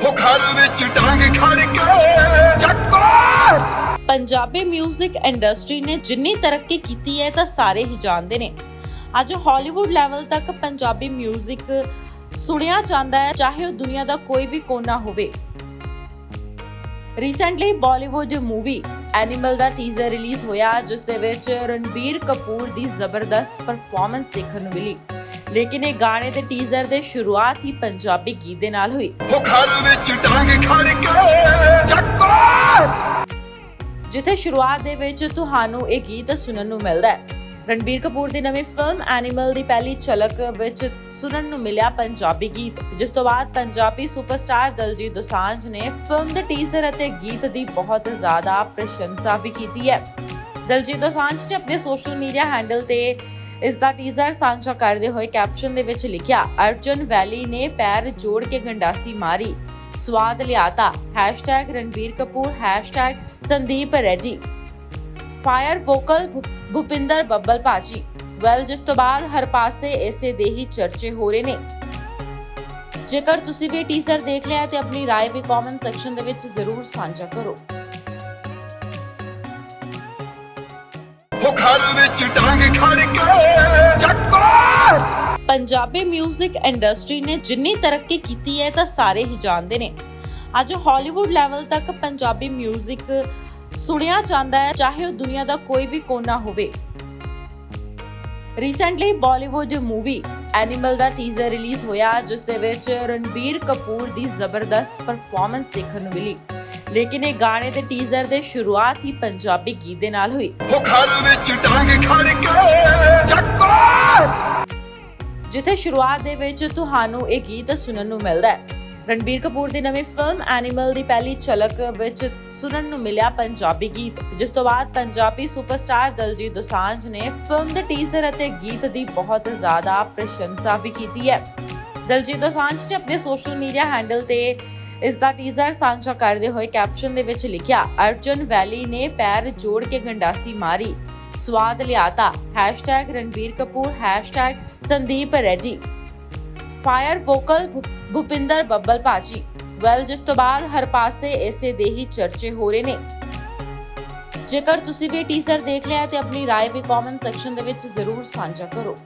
ਉਹ ਘਰ ਵਿੱਚ ਟਾਂਗ ਖੜ ਕੇ ਚੱਕੋ ਪੰਜਾਬੀ 뮤직 ਇੰਡਸਟਰੀ ਨੇ ਜਿੰਨੀ ਤਰੱਕੀ ਕੀਤੀ ਹੈ ਤਾਂ ਸਾਰੇ ਹੀ ਜਾਣਦੇ ਨੇ ਅੱਜ ਹਾਲੀਵੁੱਡ ਲੈਵਲ ਤੱਕ ਪੰਜਾਬੀ 뮤직 ਸੁਣਿਆ ਜਾਂਦਾ ਹੈ ਚਾਹੇ ਉਹ ਦੁਨੀਆ ਦਾ ਕੋਈ ਵੀ ਕੋਨਾ ਹੋਵੇ ਰੀਸੈਂਟਲੀ ਬਾਲੀਵੁੱਡ ਮੂਵੀ ਐਨੀਮਲ ਦਾ ਟੀਜ਼ਰ ਰਿਲੀਜ਼ ਹੋਇਆ ਜਿਸ ਦੇ ਵਿੱਚ ਰਣਬੀਰ ਕਪੂਰ ਦੀ ਜ਼ਬਰਦਸਤ ਪਰਫਾਰਮੈਂਸ ਦੇਖਣ ਨੂੰ ਮਿਲੀ ਲੇਕਿਨ ਇਹ ਗਾਣੇ ਦੇ ਟੀਜ਼ਰ ਦੇ ਸ਼ੁਰੂਆਤ ਹੀ ਪੰਜਾਬੀ ਗੀਤ ਦੇ ਨਾਲ ਹੋਈ। ਉਹ ਘਰ ਵਿੱਚ ਟਾਂਗ ਖੜ ਕੇ ਚੱਕੋ! ਜਿੱਥੇ ਸ਼ੁਰੂਆਤ ਦੇ ਵਿੱਚ ਤੁਹਾਨੂੰ ਇਹ ਗੀਤ ਸੁਣਨ ਨੂੰ ਮਿਲਦਾ ਹੈ। ਰਣਬੀਰ ਕਪੂਰ ਦੀ ਨਵੀਂ ਫਿਲਮ ਐਨੀਮਲ ਦੀ ਪਹਿਲੀ ਝਲਕ ਵਿੱਚ ਸੁਣਨ ਨੂੰ ਮਿਲਿਆ ਪੰਜਾਬੀ ਗੀਤ। ਜਿਸ ਤੋਂ ਬਾਅਦ ਪੰਜਾਬੀ ਸੁਪਰਸਟਾਰ ਦਲਜੀਤ ਦੋਸਾਂਝ ਨੇ ਫਿਲਮ ਦੇ ਟੀਜ਼ਰ ਅਤੇ ਗੀਤ ਦੀ ਬਹੁਤ ਜ਼ਿਆਦਾ ਪ੍ਰਸ਼ੰਸਾ ਵੀ ਕੀਤੀ ਹੈ। ਦਲਜੀਤ ਦੋਸਾਂਝ ਨੇ ਆਪਣੇ ਸੋਸ਼ਲ ਮੀਡੀਆ ਹੈਂਡਲ ਤੇ ਇਸ ਦਾ ਟੀਜ਼ਰ ਸਾਂਝਾ ਕਰਦੇ ਹੋਏ ਕੈਪਸ਼ਨ ਦੇ ਵਿੱਚ ਲਿਖਿਆ ਅਰਜਨ ਵੈਲੀ ਨੇ ਪੈਰ ਜੋੜ ਕੇ ਗੰਡਾਸੀ ਮਾਰੀ ਸਵਾਦ ਲਿਆਤਾ #ਰਣਬੀਰ ਕਪੂਰ #ਸੰਦੀਪ ਰੈਡੀ ਫਾਇਰ ਵੋਕਲ ਭੁ- ਭੁਪਿੰਦਰ ਬੱਬਲ ਭਾਜੀ ਵੈਲ ਜਿਸ ਤੋਂ ਬਾਅਦ ਹਰ ਪਾਸੇ ਇਸੇ ਦੇ ਹੀ ਚਰਚੇ ਹੋ ਰਹੇ ਨੇ ਜੇਕਰ ਤੁਸੀਂ ਵੀ ਟੀਜ਼ਰ ਦੇਖ ਲਿਆ ਤੇ ਆਪਣੀ رائے ਵੀ ਕਮੈਂਟ ਸੈਕਸ਼ਨ ਦੇ ਵਿੱਚ ਜ਼ਰੂਰ ਸਾਂਝਾ ਕਰੋ ਉਹ ਘਰ ਵਿੱਚ ਟਾਂਗ ਖੜ ਕੇ ਚੱਕੋ ਪੰਜਾਬੀ 뮤직 ਇੰਡਸਟਰੀ ਨੇ ਜਿੰਨੀ ਤਰੱਕੀ ਕੀਤੀ ਹੈ ਤਾਂ ਸਾਰੇ ਹੀ ਜਾਣਦੇ ਨੇ ਅੱਜ ਹਾਲੀਵੁੱਡ ਲੈਵਲ ਤੱਕ ਪੰਜਾਬੀ 뮤직 ਸੁਣਿਆ ਜਾਂਦਾ ਹੈ ਚਾਹੇ ਉਹ ਦੁਨੀਆ ਦਾ ਕੋਈ ਵੀ ਕੋਨਾ ਹੋਵੇ ਰੀਸੈਂਟਲੀ ਬਾਲੀਵੁੱਡ ਮੂਵੀ ਐਨੀਮਲ ਦਾ ਟੀਜ਼ਰ ਰਿਲੀਜ਼ ਹੋਇਆ ਜਿਸ ਦੇ ਵਿੱਚ ਰਣਬੀਰ ਕਪੂਰ ਦੀ ਜ਼ਬਰਦਸਤ ਪਰਫਾਰਮੈਂਸ ਦੇਖਣ ਨੂੰ ਮਿਲੀ ਲੇਕਿਨ ਇਹ ਗਾਣੇ ਦੇ ਟੀਜ਼ਰ ਦੇ ਸ਼ੁਰੂਆਤ ਹੀ ਪੰਜਾਬੀ ਗੀਤ ਦੇ ਨਾਲ ਹੋਈ। ਉਹ ਘਰ ਵਿੱਚ ਟਾਂਗ ਖੜ ਕੇ ਚੱਕੋ! ਜਿੱਥੇ ਸ਼ੁਰੂਆਤ ਦੇ ਵਿੱਚ ਤੁਹਾਨੂੰ ਇਹ ਗੀਤ ਸੁਣਨ ਨੂੰ ਮਿਲਦਾ ਹੈ। ਰਣਬੀਰ ਕਪੂਰ ਦੀ ਨਵੀਂ ਫਿਲਮ ਐਨੀਮਲ ਦੀ ਪਹਿਲੀ ਝਲਕ ਵਿੱਚ ਸੁਣਨ ਨੂੰ ਮਿਲਿਆ ਪੰਜਾਬੀ ਗੀਤ। ਜਿਸ ਤੋਂ ਬਾਅਦ ਪੰਜਾਬੀ ਸੁਪਰਸਟਾਰ ਦਲਜੀਤ ਦੋਸਾਂਝ ਨੇ ਫਿਲਮ ਦੇ ਟੀਜ਼ਰ ਅਤੇ ਗੀਤ ਦੀ ਬਹੁਤ ਜ਼ਿਆਦਾ ਪ੍ਰਸ਼ੰਸਾ ਵੀ ਕੀਤੀ ਹੈ। ਦਲਜੀਤ ਦੋਸਾਂਝ ਨੇ ਆਪਣੇ ਸੋਸ਼ਲ ਮੀਡੀਆ ਹੈਂਡਲ ਤੇ ਇਸ ਦਾ ਟੀਜ਼ਰ ਸਾਂਝਾ ਕਰਦੇ ਹੋਏ ਕੈਪਸ਼ਨ ਦੇ ਵਿੱਚ ਲਿਖਿਆ ਅਰਜਨ ਵੈਲੀ ਨੇ ਪੈਰ ਜੋੜ ਕੇ ਗੰਡਾਸੀ ਮਾਰੀ ਸਵਾਦ ਲਿਆਤਾ #ਰਣਬੀਰ ਕਪੂਰ #ਸੰਦੀਪ ਰੈਡੀ ਫਾਇਰ ਵੋਕਲ ਭੁ- ਭੁਪਿੰਦਰ ਬੱਬਲ ਭਾਜੀ ਵੈਲ ਜਿਸ ਤੋਂ ਬਾਅਦ ਹਰ ਪਾਸੇ ਇਸੇ ਦੇ ਹੀ ਚਰਚੇ ਹੋ ਰਹੇ ਨੇ ਜੇਕਰ ਤੁਸੀਂ ਵੀ ਟੀਜ਼ਰ ਦੇਖ ਲਿਆ ਤੇ ਆਪਣੀ رائے ਵੀ ਕਮੈਂਟ ਸੈਕਸ਼ਨ ਦੇ ਵਿੱਚ ਜ਼ਰੂਰ ਸਾਂਝਾ ਕਰੋ